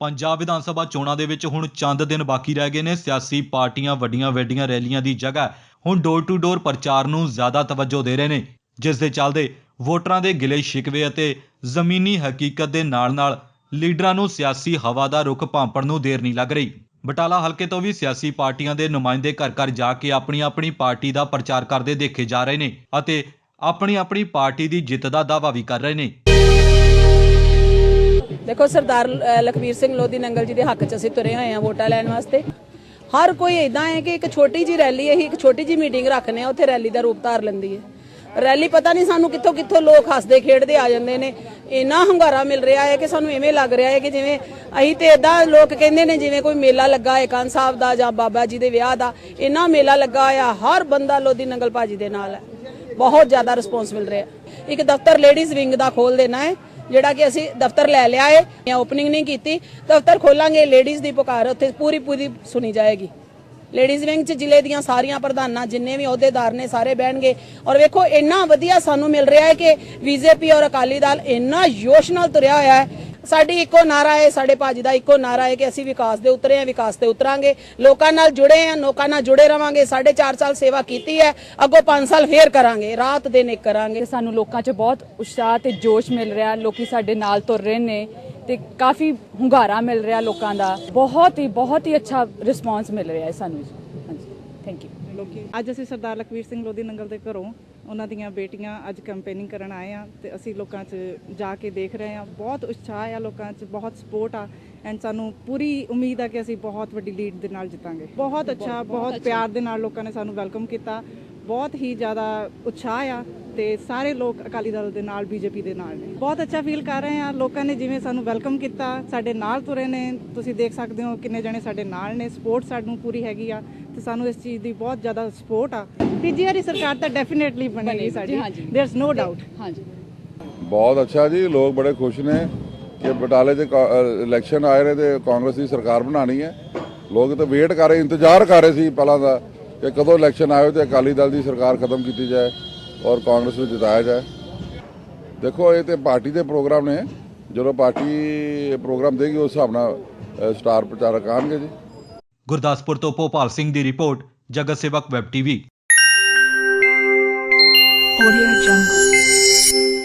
ਪੰਜਾਬ ਵਿਧਾਨ ਸਭਾ ਚੋਣਾਂ ਦੇ ਵਿੱਚ ਹੁਣ ਚੰਦ ਦਿਨ ਬਾਕੀ ਰਹਿ ਗਏ ਨੇ। ਸਿਆਸੀ ਪਾਰਟੀਆਂ ਵੱਡੀਆਂ ਵੱਡੀਆਂ ਰੈਲੀਆਂ ਦੀ ਜਗ੍ਹਾ ਹੁਣ ਡੋਰ ਟੂ ਡੋਰ ਪ੍ਰਚਾਰ ਨੂੰ ਜ਼ਿਆਦਾ ਤਵੱਜੋ ਦੇ ਰਹੇ ਨੇ। ਜਿਸ ਦੇ ਚੱਲਦੇ ਵੋਟਰਾਂ ਦੇ ਗਿਲੇ ਸ਼ਿਕਵੇ ਅਤੇ ਜ਼ਮੀਨੀ ਹਕੀਕਤ ਦੇ ਨਾਲ-ਨਾਲ ਲੀਡਰਾਂ ਨੂੰ ਸਿਆਸੀ ਹਵਾ ਦਾ ਰੁਖ ਭਾਂਪਣ ਨੂੰ ਦੇਰ ਨਹੀਂ ਲੱਗ ਰਹੀ। ਬਟਾਲਾ ਹਲਕੇ ਤੋਂ ਵੀ ਸਿਆਸੀ ਪਾਰਟੀਆਂ ਦੇ ਨੁਮਾਇੰਦੇ ਘਰ ਘਰ ਜਾ ਕੇ ਆਪਣੀ ਆਪਣੀ ਪਾਰਟੀ ਦਾ ਪ੍ਰਚਾਰ ਕਰਦੇ ਦੇਖੇ ਜਾ ਰਹੇ ਨੇ ਅਤੇ ਆਪਣੀ ਆਪਣੀ ਪਾਰਟੀ ਦੀ ਜਿੱਤ ਦਾ ਦਾਅਵਾ ਵੀ ਕਰ ਰਹੇ ਨੇ। ਦੇਖੋ ਸਰਦਾਰ ਅ, ਲਖਬੀਰ ਸਿੰਘ ਲੋਧੀ ਨੰਗਲ ਜੀ ਦੇ ਹੱਕ 'ਚ ਅਸੀਂ ਤੁਰੇ ਹੋਏ ਹਾਂ ਵੋਟਾਂ ਲੈਣ ਵਾਸਤੇ। ਹਰ ਕੋਈ ਇਦਾਂ ਹੈ ਕਿ ਇੱਕ ਛੋਟੀ ਜੀ ਰੈਲੀ ਇਹੀ ਇੱਕ ਛੋਟੀ ਜੀ ਮੀਟਿੰਗ ਰੱਖਨੇ ਆ ਉੱਥੇ ਰੈਲੀ ਦਾ ਰੂਪ ਧਾਰ ਲੈਂਦੀ ਹੈ। ਰੈਲੀ ਪਤਾ ਨਹੀਂ ਸਾਨੂੰ ਕਿੱਥੋਂ ਕਿੱਥੋਂ ਲੋਕ ਹੱਸਦੇ ਖੇਡਦੇ ਆ ਜਾਂਦੇ ਨੇ। ਇੰਨਾ ਹੰਗਾਰਾ ਮਿਲ ਰਿਹਾ ਹੈ ਕਿ ਸਾਨੂੰ ਐਵੇਂ ਲੱਗ ਰਿਹਾ ਹੈ ਕਿ ਜਿਵੇਂ ਅਸੀਂ ਤੇ ਇਦਾਂ ਲੋਕ ਕਹਿੰਦੇ ਨੇ ਜਿਵੇਂ ਕੋਈ ਮੇਲਾ ਲੱਗਾ ਹੈ ਕੰਨ ਸਾਹਿਬ ਦਾ ਜਾਂ ਬਾਬਾ ਜੀ ਦੇ ਵਿਆਹ ਦਾ ਇੰਨਾ ਮੇਲਾ ਲੱਗਾ ਆ ਹਰ ਬੰਦਾ ਲੋਧੀ ਨੰਗਲ ਭਾਜੀ ਦੇ ਨਾਲ ਹੈ। ਬਹੁਤ ਜ਼ਿਆਦਾ ਰਿਸਪੌਂਸ ਮਿਲ ਰਿਹਾ ਇੱਕ ਦਫ਼ਤਰ ਲੇਡੀਜ਼ ਵਿੰਗ ਦਾ ਖੋਲ ਦੇਣਾ ਹੈ ਜਿਹੜਾ ਕਿ ਅਸੀਂ ਦਫ਼ਤਰ ਲੈ ਲਿਆ ਹੈ ਜਾਂ ਓਪਨਿੰਗ ਨਹੀਂ ਕੀਤੀ। ਦਫ਼ਤਰ ਖੋਲਾਂਗੇ ਲੇਡੀਜ਼ ਦੀ ਪੁਕਾਰ, ਉੱਥੇ ਪੂਰੀ ਪੂਰੀ ਸੁਣੀ ਜਾਏਗੀ। ਲੇਡੀਜ਼ ਵਿੰਗ ਚ ਜ਼ਿਲ੍ਹੇ ਦੀਆਂ ਸਾਰੀਆਂ ਪ੍ਰਧਾਨਾਂ, ਜਿੰਨੇ ਵੀ ਅਹੁਦੇਦਾਰ ਨੇ, ਸਾਰੇ ਬਹਿਣਗੇ। ਔਰ ਵੇਖੋ, ਇੰਨਾ ਵਧੀਆ ਸਾਨੂੰ ਮਿਲ ਰਿਹਾ ਹੈ ਕਿ ਬੀਜੇਪੀ ਔਰ ਅਕਾਲੀ ਦਲ ਇੰਨਾ ਜੋਸ਼ ਨਾਲ ਤੁਰਿਆ ਹੋਇਆ ਹੈ ਸਾਡੀ ਇੱਕੋ ਨਾਰਾ ਹੈ ਸਾਡੇ ਭਾਜੀ ਦਾ ਇੱਕੋ ਨਾਰਾ ਹੈ ਕਿ ਅਸੀਂ ਵਿਕਾਸ ਦੇ ਉਤਰੇ ਹਾਂ ਵਿਕਾਸ ਤੇ ਉਤਰਾਂਗੇ। ਲੋਕਾਂ ਨਾਲ ਜੁੜੇ ਹਾਂ ਲੋਕਾਂ ਨਾਲ ਜੁੜੇ ਰਵਾਂਗੇ। ਸਾਢੇ ਚਾਰ ਸਾਲ ਸੇਵਾ ਕੀਤੀ ਹੈ ਅੱਗੋਂ 5 ਸਾਲ ਫੇਰ ਕਰਾਂਗੇ। ਰਾਤ ਦਿਨ ਇੱਕ ਕਰਾਂਗੇ। ਸਾਨੂੰ ਲੋਕਾਂ 'ਚ ਬਹੁਤ ਉਤਸ਼ਾਹ ਤੇ ਜੋਸ਼ ਮਿਲ ਰਿਹਾ ਲੋਕੀ ਸਾਡੇ ਨਾਲ ਤੁਰ ਰਹੇ ਨੇ ਤੇ ਕਾਫੀ ਹੁੰਗਾਰਾ ਮਿਲ ਰਿਹਾ ਲੋਕਾਂ ਦਾ। ਬਹੁਤ ਹੀ ਬਹੁਤ ਹੀ ਅੱਛਾ ਰਿਸਪਾਂਸ ਮਿਲ ਰਿਹਾ ਹੈ ਸਾਨੂੰ ਹਾਂਜੀ ਥੈਂਕ ਯੂ ਲੋਕੀ ਅੱਜ ਅਸੀਂ ਸਰਦਾਰ ਲਖਵੀਰ ਸਿੰਘ ਲੋਧੀ ਨੰਗਲ ਦੇ ਘਰੋਂ ਉਹਨਾਂ ਦੀਆਂ ਬੇਟੀਆਂ ਅੱਜ ਕੈਂਪੇਨਿੰਗ ਕਰਨ ਆਏ ਆ ਤੇ ਅਸੀਂ ਲੋਕਾਂ 'ਚ ਜਾ ਕੇ ਦੇਖ ਰਹੇ ਆ। ਬਹੁਤ ਉਤਸ਼ਾਹ ਆ ਲੋਕਾਂ 'ਚ ਬਹੁਤ ਸਪੋਰਟ ਆ ਐਂਡ ਸਾਨੂੰ ਪੂਰੀ ਉਮੀਦ ਆ ਕਿ ਅਸੀਂ ਬਹੁਤ ਵੱਡੀ ਲੀਡ ਦੇ ਨਾਲ ਜਿੱਤਾਂਗੇ। ਬਹੁਤ ਅੱਛਾ ਬਹੁਤ ਪਿਆਰ ਦੇ ਨਾਲ ਲੋਕਾਂ ਨੇ ਸਾਨੂੰ ਵੈਲਕਮ ਕੀਤਾ। ਬਹੁਤ ਹੀ ਜ਼ਿਆਦਾ ਉਤਸ਼ਾਹ ਆ ਤੇ ਸਾਰੇ ਲੋਕ ਅਕਾਲੀ ਦਲ ਦੇ ਨਾਲ ਬੀਜੇਪੀ ਦੇ ਨਾਲ ਨੇ। ਬਹੁਤ ਅੱਛਾ ਫੀਲ ਕਰ ਰਹੇ ਆ। ਲੋਕਾਂ ਨੇ ਜਿਵੇਂ ਸਾਨੂੰ ਵੈਲਕਮ ਕੀਤਾ ਸਾਡੇ ਨਾਲ ਤੁਰੇ ਨੇ। ਤੁਸੀਂ ਦੇਖ ਸਕਦੇ ਹੋ ਕਿੰਨੇ ਜਣੇ ਸਾਡੇ ਨਾਲ ਨੇ। ਸਪੋਰਟ ਸਾਨੂੰ ਪੂਰੀ ਹੈਗੀ ਆ। ਤੇ ਸਾਨੂੰ ਇਸ ਚੀਜ਼ ਦੀ ਬਹੁਤ ਜ਼ਿਆਦਾ ਸਪੋਰਟ ਆ। ਤੀਜੀ ਵਾਰੀ ਸਰਕਾਰ ਤਾਂ ਡੈਫੀਨੇਟਲੀ ਬਣੇਗੀ ਸਾਡੀ। देयर इज नो ਡਾਊਟ ਹਾਂਜੀ। ਬਹੁਤ ਅੱਛਾ ਜੀ ਲੋਕ ਬੜੇ ਖੁਸ਼ ਨੇ ਕਿ ਬਟਾਲੇ ਦੇ ਇਲੈਕਸ਼ਨ ਆਏ ਨੇ ਤੇ ਕਾਂਗਰਸ ਦੀ ਸਰਕਾਰ ਬਣਾਣੀ ਹੈ। ਲੋਕ ਤਾਂ ਵੇਟ ਕਰ ਰਹੇ ਇੰਤਜ਼ਾਰ ਕਰ ਰਹੇ ਸੀ ਪਹਿਲਾਂ ਦਾ ਕਿ ਕਦੋਂ ਇਲੈਕਸ਼ਨ ਆਇਓ ਤੇ ਅਕਾਲੀ ਦਲ ਦੀ ਸਰਕਾਰ ਖਤਮ ਕੀਤੀ ਜਾਏ ਔਰ ਕਾਂਗਰਸ ਨੂੰ ਜਿਤਾਇਆ ਜਾਏ। ਦੇਖੋ ਇਹ ਤੇ ਪਾਰਟੀ ਦੇ ਪ੍ਰੋਗਰਾਮ ਨੇ। ਜਦੋਂ ਪਾਰਟੀ ਪ੍ਰੋਗਰਾਮ ਦੇਗੀ ਉਸ ਹਿਸਾਬ ਨਾਲ ਸਟਾਰ ਪ੍ਰਚਾਰਕ ਆਣਗੇ ਜੀ। ਗੁਰਦਾਸਪੁਰ ਤੋਂ ਭੋਪਾਲ ਸਿੰਘ ਦੀ ਰਿਪੋਰਟ ਜਗਤ ਸੇਵਕ ਵੈਬ ਟੀਵੀ Audio Jungle.